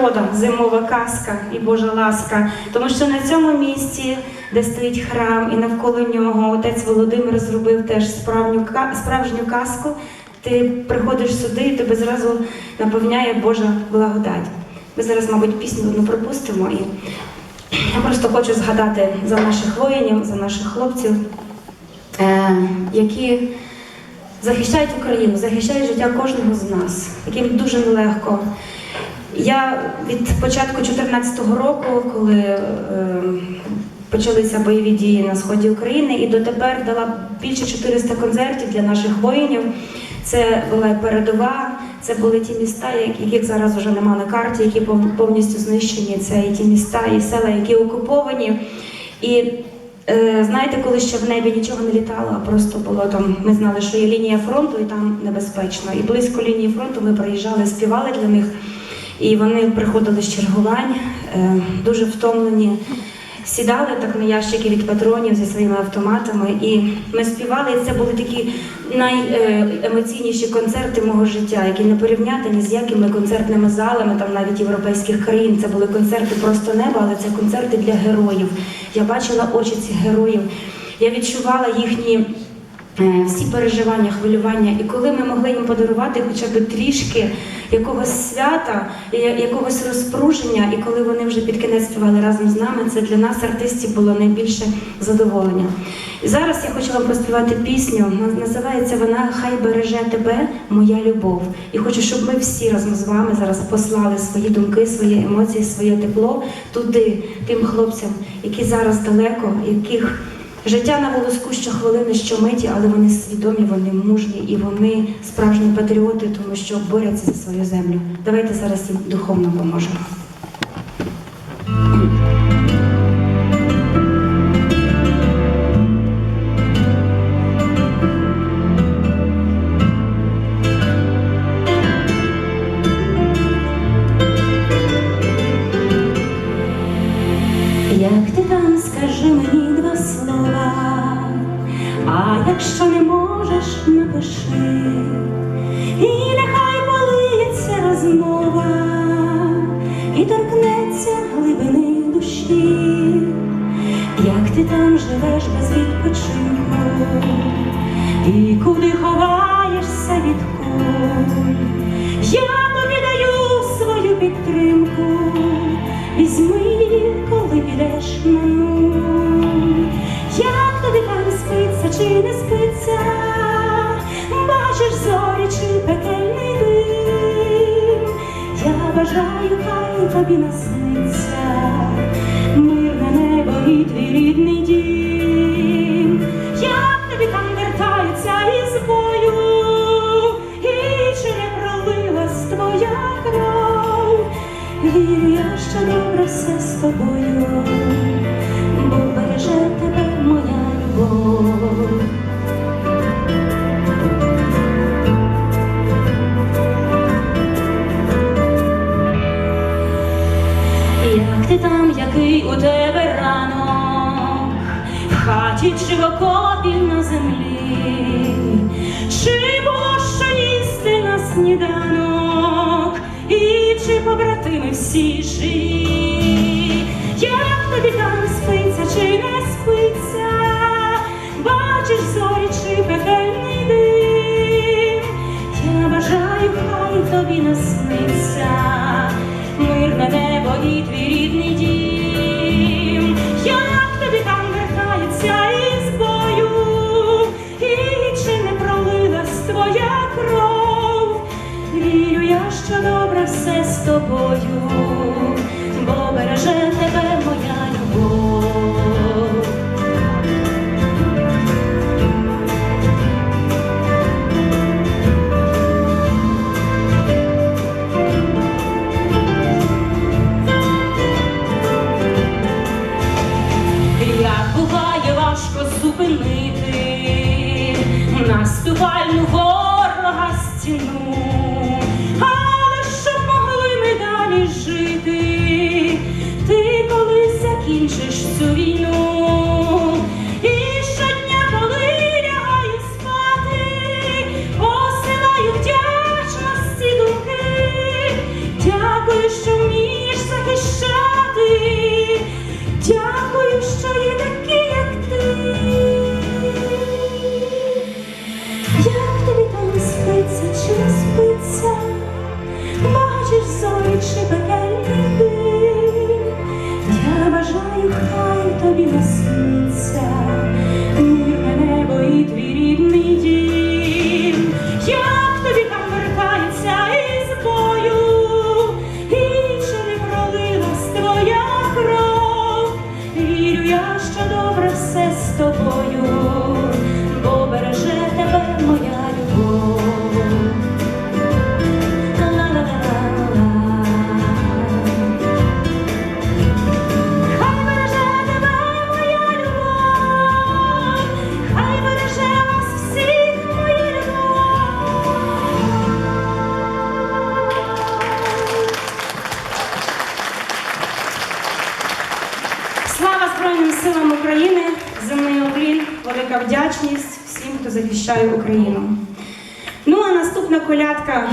природа, зимова казка і Божа ласка. Тому що на цьому місці, де стоїть храм, і навколо нього отець Володимир зробив теж справжню, справжню казку. Ти приходиш сюди, і тебе зразу наповняє Божа благодать. Ми зараз, мабуть, пісню одну пропустимо. І я просто хочу згадати за наших воїнів, за наших хлопців, е, які захищають Україну, захищають життя кожного з нас, яким дуже нелегко. Я від початку 2014 року, коли е, почалися бойові дії на сході України, і дотепер дала більше 400 концертів для наших воїнів. Це була передова, це були ті міста, яких зараз вже нема на карті, які пов- повністю знищені. Це і ті міста, і села, які окуповані. І Е, знаєте, коли ще в небі нічого не літало, а просто було там. Ми знали, що є лінія фронту, і там небезпечно. І близько лінії фронту ми приїжджали, співали для них. І вони приходили з чергувань, е, дуже втомлені. Сідали так на ящики від патронів зі своїми автоматами, і ми співали. І це були такі найемоційніші концерти мого життя, які не порівняти ні з якими концертними залами, там навіть європейських країн. Це були концерти просто неба, але це концерти для героїв. Я бачила очі цих героїв. Я відчувала їхні всі переживання, хвилювання. І коли ми могли їм подарувати хоча б трішки якогось свята, якогось розпруження, і коли вони вже під кінець співали разом з нами, це для нас, артистів, було найбільше задоволення. І зараз я хочу вам проспівати пісню. Називається вона Хай береже тебе, моя любов. І хочу, щоб ми всі разом з вами зараз послали свої думки, свої емоції, своє тепло туди, тим хлопцям, які зараз далеко, яких Життя на волоску щохвилини, щомиті, але вони свідомі, вони мужні і вони справжні патріоти, тому що борються за свою землю. Давайте зараз їм духовно поможемо. Якщо не можеш, напиши, і нехай полиється розмова, і торкнеться глибини душі, як ти там живеш без відпочинку, і куди ховаєшся від куль, я тобі даю свою підтримку. Візьми, коли підеш на нуль. Як тобі там спиться чи не спиться, бажаю, хай тобі насниться мирне небо і твій рідний дім. Ти там, який у тебе ранок, в хаті чи в окопі на землі, чи було їсти на сніданок, і чи побратими всі живі, як тобі там спиться, чи не спиться, бачиш зорі чи пекельний дим, я бажаю, хай тобі насниться стіну, але щоб могли ми далі жити, ти коли закінчиш цю війну, contaminação. Слава Збройним силам України, земний облін, велика вдячність всім, хто захищає Україну. Ну а наступна колядка.